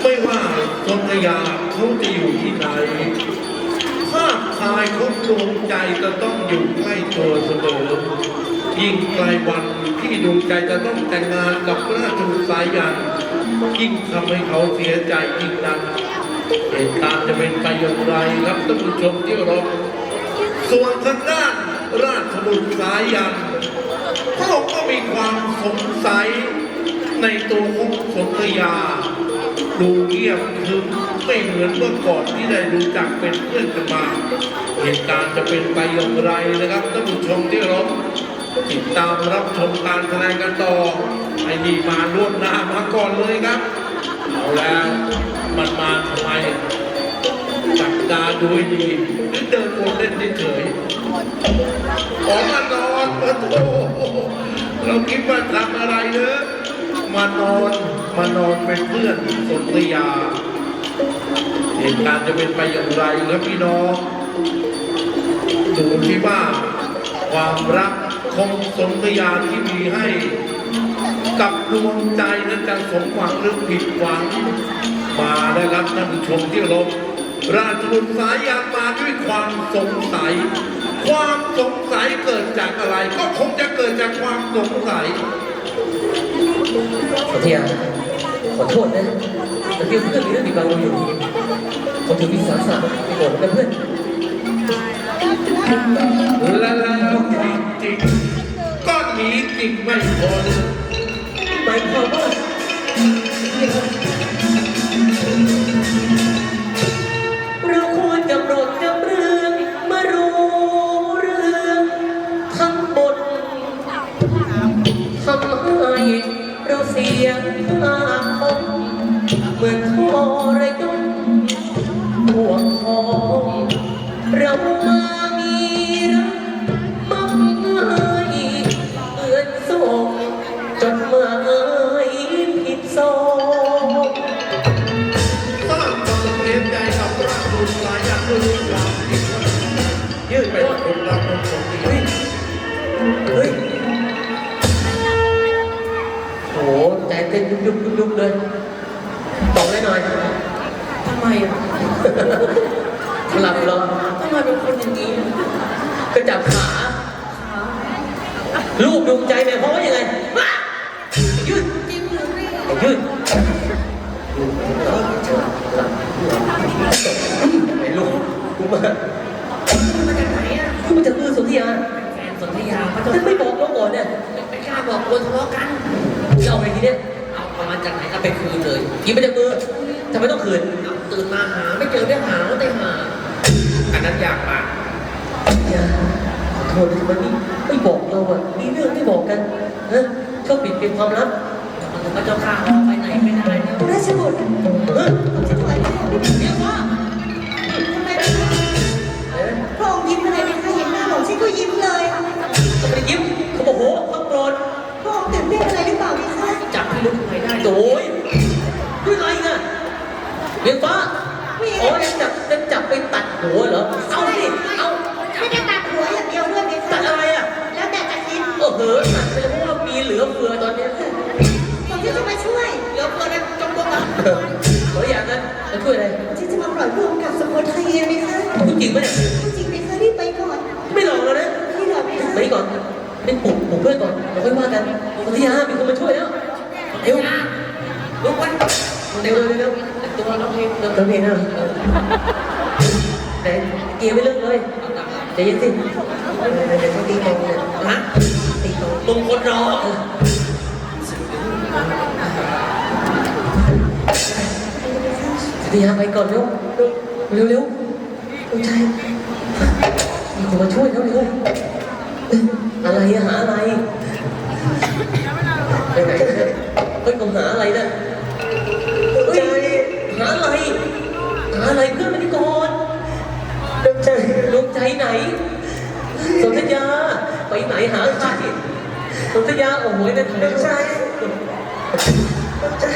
ไม่ว่าจนยาเขาจะอยู่ที่ไหนภาพถ่ายของดวงใจจะต้องอยู่ใกล้ตัวเสมอ ยิ่งไกลวันที่ดวงใจจะต้องแต่งงานกับราชบุตรสายยันยิ่งทำให้เขาเสียใจยิ่งนักเหตุการณ์จะเป็นไปอย่างไรครับท่านผู้ชมที่รบส่วนทางด้านราชบุตรสายยันพระองค์ก็มีความสงสัยในตัวของสนธยา ดูเงียบครึมไม่เหมือนเมื่อก่อนที่ได้รู้จักเป็นเพื่อนกันมาเหตุการณ์จะเป็นไปอย่างไรนะครับท่านผู้ชมที่เคารพติดตามรับชมการแสดงกันต่อไอ้นี่มาล่วงหน้ามาก่อนเลยครับเอาแล้วมันมาทำไมจับตาดูดีหรือเดินวนเล่นเฉยๆออกมานอนโอ้โหเราคิดว่าทำอะไรเนอะ มานอนมานอนเป็นเพื่อนสนธยา เหตุการณ์จะเป็นไปอย่างไรครับพี่น้องดูที่ว่าความรักของสนธยาที่มีให้ กับดวงใจนั้นจะสมหวังหรือผิดหวัง มาได้รับท่านผู้ชมที่เคารพราชบุตรสายยานมาด้วยความสงสัย ความสงสัยเกิดจากอะไร ก็คงจะเกิดจากความสงสัย สัทยาขอโทษนะแต่เพื่อนเพื่อนมีเรื่องมีบางเราอยู่ผมถือวิสาสะไปโกรธนะเพื่อนและแล้วจริงก็หนีจริงไม่พ้นหมายความว่าเรา สียภาพพจน์เหมือนทรยศหัวทองเรามามีรักมักง่ายเหมือนส่งจดหมายผิดซองสร้างความเสียใจกับราชบุตรสายยานด้วยความยื่นเป็นคนรับคนสมดี ต้นยุบยุบยุบยุบเลยบอกเลยหน่อยทำไมอะหลับรอทำไมเป็นคนอย่างนี้ก็จับขาลูกดวงใจเนี่ยเพราะว่ายังไงว้ายืดจริงหรือไม่ยืดไอ้ลูกกูมามาจากไหนอะกูมาจากมือสนธยาแฟนสนธยาเขาจะถ้าไม่บอกน้องก่อนเนี่ยไม่กล้าบอกคนทะเลาะกันจะเอาไงทีเนี่ยเอาเอามาจากไหนเอาไปคืนเลยกินไปจากมือทำไมต้องขืนเอาตื่นมาหาไม่เจอได้หาก็ได้หาอันนั้นอยากปากอย่าขอโทษทำไมไม่ไม่บอกเราอะมีเรื่องไม่บอกกันฮะชอบปิดเป็นความลับมันก็เจ้าข้าออกไปไหนไม่ได้แล้วราชบุตรฮะผมจะถวายแม่เรียกว่าทำไมไม่คะพระองค์ยิ้มอะไรไหมคะเห็นหน้าผมฉันก็ยิ้มเลย จับยังจับไปตัดหัวเหรอ เอาสิเอา ไม่ได้ตัดหัวอย่างเดียวด้วยไหมตัคะดอะไรอะ แล้วแต่จะคิดเออเหอะตัดไปเลยเพราะว่ามีเหลือเฟือตอนเนี้ยผมจะมาช่วยเดี๋ยวเพื่อนจงบอกว่าขออย่างนั้นจะช่วยอะไรฉันจะมาปล่อยพระองค์กลับสมุทรไทยไหมคะพูดจริงปะเนี่ยจริงไหมคะรีบไปก่อนไม่หลอกเรานะพี่หลอกไหมคะไปก่อนเป็นปลุกปลุกเพื่อนก่อนเราค่อยว่ากันพัทยามีคนมาช่วยแล้วเร็วลุกไว้ เร็วเร็วเร็วแต่ตัวเราเพลงเริ่มเพลงนะแต่เกียร์ไม่เลิกเลยใจเย็นสิเดี๋ยวเขาตีกองเนี่ยฮะตีกองมึงคนรอพัทยา สนธยา ไปไหนหาใครสนธยาโอ้โหนั่นดวงใจดวงใจ